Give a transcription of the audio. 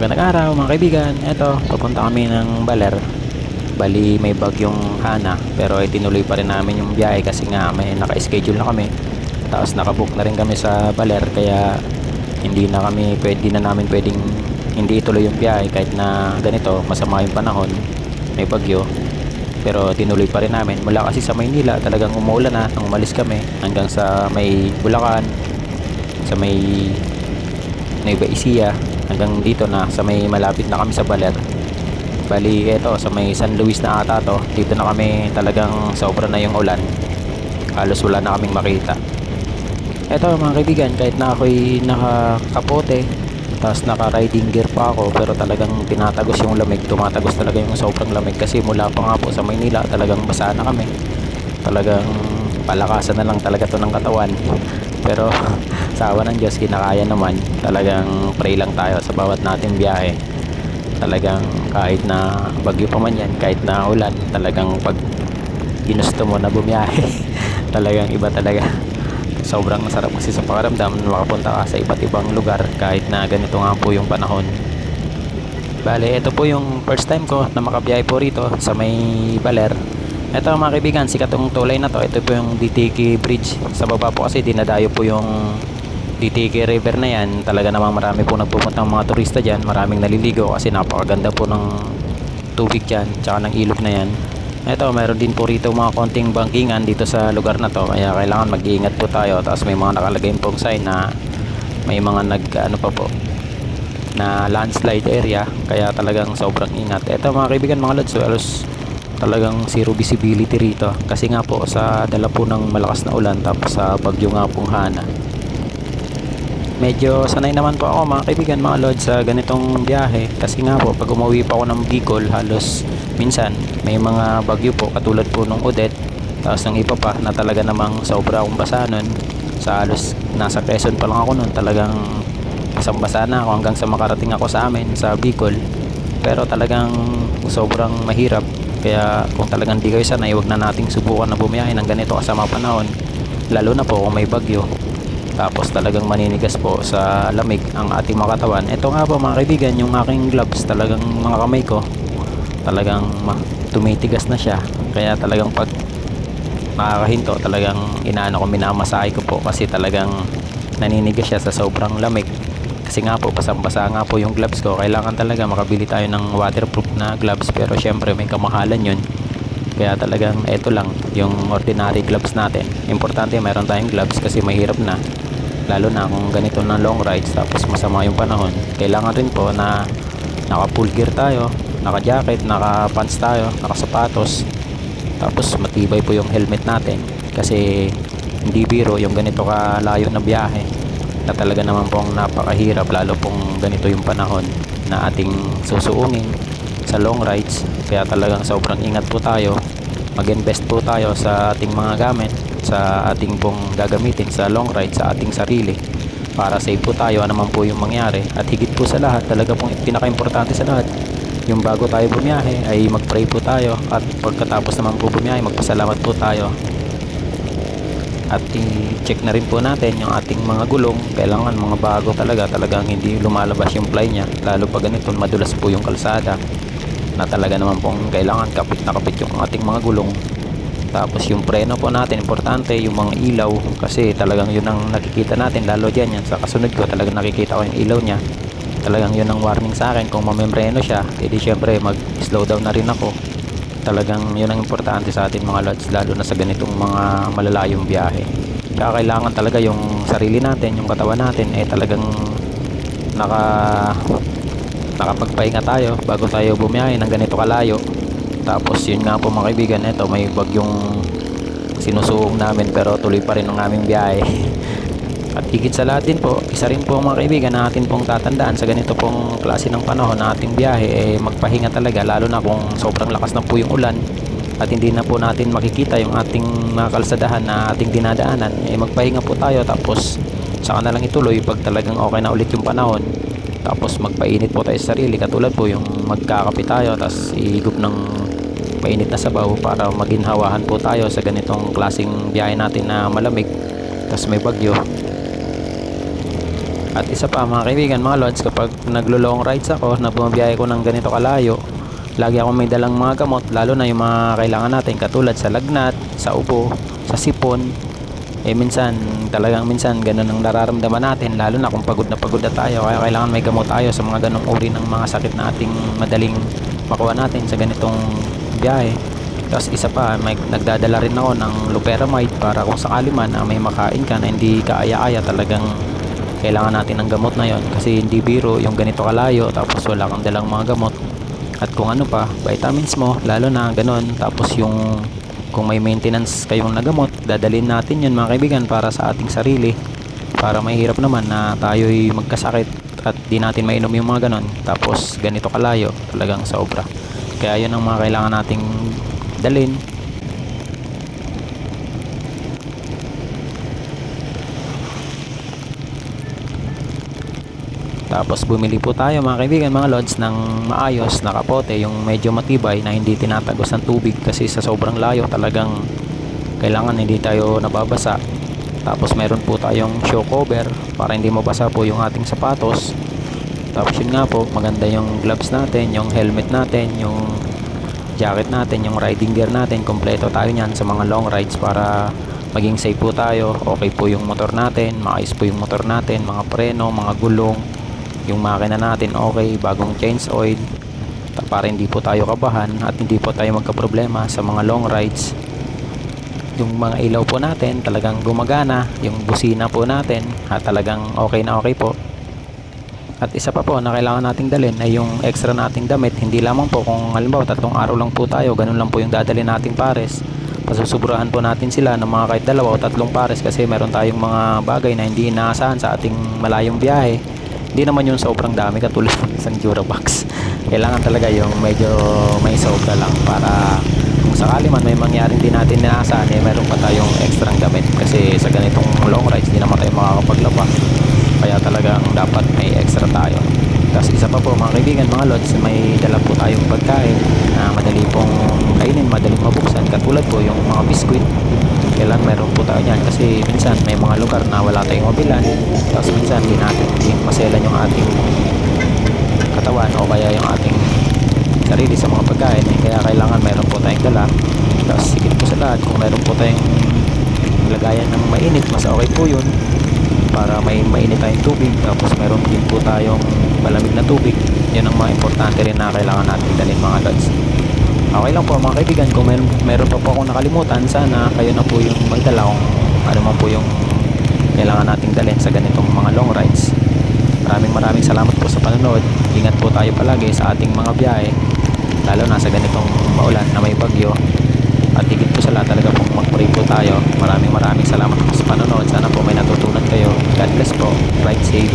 Magandang araw mga kaibigan. Ito, papunta kami ng Baler. Bali may bagyong Hana pero itinuloy pa rin namin yung biyahe kasi nga may naka-schedule na kami. Tapos nakabook na rin kami sa Baler kaya hindi na kami pwede na namin pwedeng hindi ituloy yung biyahe kahit na ganito masama yung panahon may bagyo pero tinuloy pa rin namin mula kasi sa Maynila talagang umuulan na nung umalis kami hanggang sa may Bulacan sa may Nueva Ecija hanggang dito na sa may malapit na kami sa Baler. Bali eto sa may San Luis na ata to dito na kami talagang sobra na yung ulan. Halos wala na kaming makita. Eto mga kaibigan kahit na ako'y nakakapote tapos naka riding gear pa ako pero talagang tinatagos yung lamig tumatagos talaga yung sobrang lamig kasi mula pa nga po sa Maynila talagang basa na kami. Talagang palakasan na lang talaga to ng katawan pero sa awa ng Diyos kinakaya naman. Talagang pray lang tayo sa bawat nating biyahe. Talagang kahit na bagyo pa man yan kahit na ulan talagang pag ginusto mo na bumiyahe talagang iba talaga. Sobrang sarap kasi sa pakiramdam na makapunta ka sa iba't ibang lugar kahit na ganito nga po yung panahon. Bale, ito po yung first time ko na makabiyahe po rito sa may Baler. Ito mga kaibigan, sikat yung tulay na to. Ito po yung DTK Bridge. Sa baba po kasi dinadayo po yung DTK River na yan. Talaga namang marami po nagpupunta mga turista dyan. Maraming naliligo kasi napakaganda po ng tubig dyan. Tsaka ng ilog na yan. Ito, meron din po rito mga konting bangkingan dito sa lugar na to. Kaya kailangan mag-iingat po tayo. Tapos may mga nakalagay pong sign na may mga nag ano pa po na landslide area kaya talagang sobrang ingat eto mga kaibigan mga lods halos talagang zero visibility rito. Kasi nga po sa dala po ng malakas na ulan tapos sa bagyo nga pong hana. Medyo sanay naman po ako mga kaibigan mga lods sa ganitong biyahe. Kasi nga po pag umuwi pa ako ng Bicol halos minsan may mga bagyo po katulad po nung Odette tapos ng iba pa na talaga namang sobra akong basa nun. Sa halos nasa Quezon pa lang ako nun talagang basang-basa na ako hanggang sa makarating ako sa amin sa Bicol. Pero talagang sobrang mahirap kaya kung talagang di kayo sanay wag na nating subukan na bumiyahe ng ganito kasama panahon. Lalo na po kung may bagyo. Tapos talagang maninigas po sa lamig ang ating mga katawan. Ito nga po mga kaibigan yung aking gloves talagang mga kamay ko talagang tumitigas na siya. Kaya talagang pag nakakahinto talagang inaano ko minamasahe ko po kasi talagang naninigas siya sa sobrang lamig kasi nga po basang-basa nga po yung gloves ko. Kailangan talaga makabili tayo ng waterproof na gloves. Pero syempre may kamahalan yun. Kaya talagang eto lang yung ordinary gloves natin. Importante mayroon tayong gloves kasi mahirap na. Lalo na kung ganito na long rides tapos masama yung panahon. Kailangan rin po na naka full gear tayo naka jacket, naka pants tayo naka sapatos tapos matibay po yung helmet natin. Kasi hindi biro yung ganito kalayo na biyahe na talaga naman pong napakahirap lalo pong ganito yung panahon na ating susuungin sa long rides. Kaya talagang sobrang ingat po tayo. Mag-invest po tayo sa ating mga gamit sa ating pong gagamitin sa long ride sa ating sarili para safe po tayo ano naman po yung mangyari. At higit po sa lahat talaga pong pinaka-importante sa lahat yung bago tayo bumiyahe ay mag-pray po tayo. At pagkatapos naman po bumiyahe magpasalamat po tayo at i-check na rin po natin yung ating mga gulong. Kailangan mga bago talaga. Talagang hindi lumalabas yung ply nya lalo pag ganito madulas po yung kalsada. Na talaga naman pong kailangan kapit na kapit yung ating mga gulong. Tapos yung preno po natin importante yung mga ilaw. Kasi talagang yun ang nakikita natin. Lalo dyan yan. Sa kasunod ko talagang nakikita ko yung ilaw nya talagang yun ang warning sa akin. Kung mamembreno siya edi syempre mag slow down na rin ako talagang yun ang importante sa atin mga lods lalo na sa ganitong mga malalayong biyahe. Kaya kailangan talaga yung sarili natin yung katawan natin eh talagang naka nakapagpahinga tayo bago tayo bumiyahe ng ganito kalayo. Tapos yun nga po mga kaibigan eto may bagyong sinusuong namin pero tuloy pa rin ang aming biyahe at higit sa lahat din po, isa rin po mga kaibigan na atin pong tatandaan sa ganito pong klase ng panahon na ating biyahe eh magpahinga talaga lalo na kung sobrang lakas na po yung ulan at hindi na po natin makikita yung ating mga kalsadahan na ating dinadaanan eh magpahinga po tayo tapos saka na lang ituloy pag talagang okay na ulit yung panahon. Tapos magpainit po tayo sa sarili katulad po yung magkakape tayo tapos ihigop ng mainit na sabaw para maginhawahan po tayo sa ganitong klaseng biyahe natin na malamig tapos may bagyo At isa pa mga kaibigan, mga lods, kapag naglo-long rides ako, na bumabiyahe ko ng ganito kalayo, lagi ako may dalang mga gamot, lalo na yung mga kailangan natin katulad sa lagnat, sa ubo, sa sipon. Eh minsan, talagang minsan ganun ang nararamdaman natin, lalo na kung pagod na pagod na tayo, kaya kailangan may gamot tayo sa mga ganong uri ng mga sakit na ating madaling makuha natin sa ganitong biyahe. Tapos isa pa, may nagdadala rin ako ng loperamide para kung sakali man ah, may makain ka na hindi ka aya-aya talagang kailangan natin ng gamot na yon kasi hindi biro yung ganito kalayo tapos wala kang dalang mga gamot. At kung ano pa vitamins mo lalo na ganun. Tapos yung kung may maintenance kayong nagamot dadalhin natin yun mga kaibigan para sa ating sarili. Para mahirap naman na tayo'y magkasakit at di natin mainom yung mga ganon tapos ganito kalayo talagang sobra. Kaya yun ang mga kailangan nating dalhin Tapos bumili po tayo mga kaibigan, mga lods ng maayos na kapote, yung medyo matibay na hindi tinatagos ng tubig kasi sa sobrang layo talagang kailangan hindi tayo nababasa. Tapos meron po tayong show cover para hindi mabasa po yung ating sapatos. Tapos yun nga po, maganda yung gloves natin, yung helmet natin, yung jacket natin, yung riding gear natin, kompleto tayo niyan sa mga long rides para maging safe po tayo. Okay po yung motor natin, maayos po yung motor natin, mga preno, mga gulong, yung makina natin okay, bagong change oil. Para hindi po tayo kabahan at hindi po tayo magka-problema sa mga long rides. Yung mga ilaw po natin talagang gumagana. Yung busina po natin at talagang okay na okay po. At isa pa po na kailangan nating dalhin ay yung extra nating damit. Hindi lamang po kung halimbawa tatlong araw lang po tayo ganun lang po yung dadalhin nating pares. Pasusubrahan po natin sila ng mga kahit dalawa o tatlong pares kasi meron tayong mga bagay na hindi inaasahan sa ating malayong biyahe hindi naman yung sobrang dami katulad ng isang Durabox kailangan talaga yung medyo may sobra lang para kung sakali man may mangyaring di natin inaasahan eh meron pa tayong extra damit kasi sa ganitong long rides di naman tayo makakapaglaba. Kaya talagang dapat may extra tayo. Tapos isa pa po mga kaibigan mga lods may dala po tayong pagkain na madali pong kainin madaling mabuksan. Katulad po yung mga biskwit kailan meron po tayo yan kasi minsan may mga lugar na wala tayong mabilan tapos minsan di natin di maselan yung ating katawan o kaya yung ating sarili sa mga pagkain. Eh, kaya kailangan meron po tayong dala. Tapos sigit po sa lahat kung meron po tayong lagayan ng mainit mas okay po yun. Para may mainit tayong tubig tapos meron din po tayong malamig na tubig. Yun ang mga importante rin na kailangan natin dalhin mga lods Okay lang po mga kaibigan, kung meron, meron pa po akong nakalimutan, sana kayo na po yung magdala kung ano man po yung kailangan nating dalhin sa ganitong mga long rides. Maraming maraming salamat po sa panonood. Ingat po tayo palagi sa ating mga biyahe, lalo na sa ganitong maulan na may bagyo. At higit po sa lahat talaga pong mag-pray po tayo. Maraming maraming salamat po sa panonood. Sana po may natutunan kayo. God bless po. Ride safe.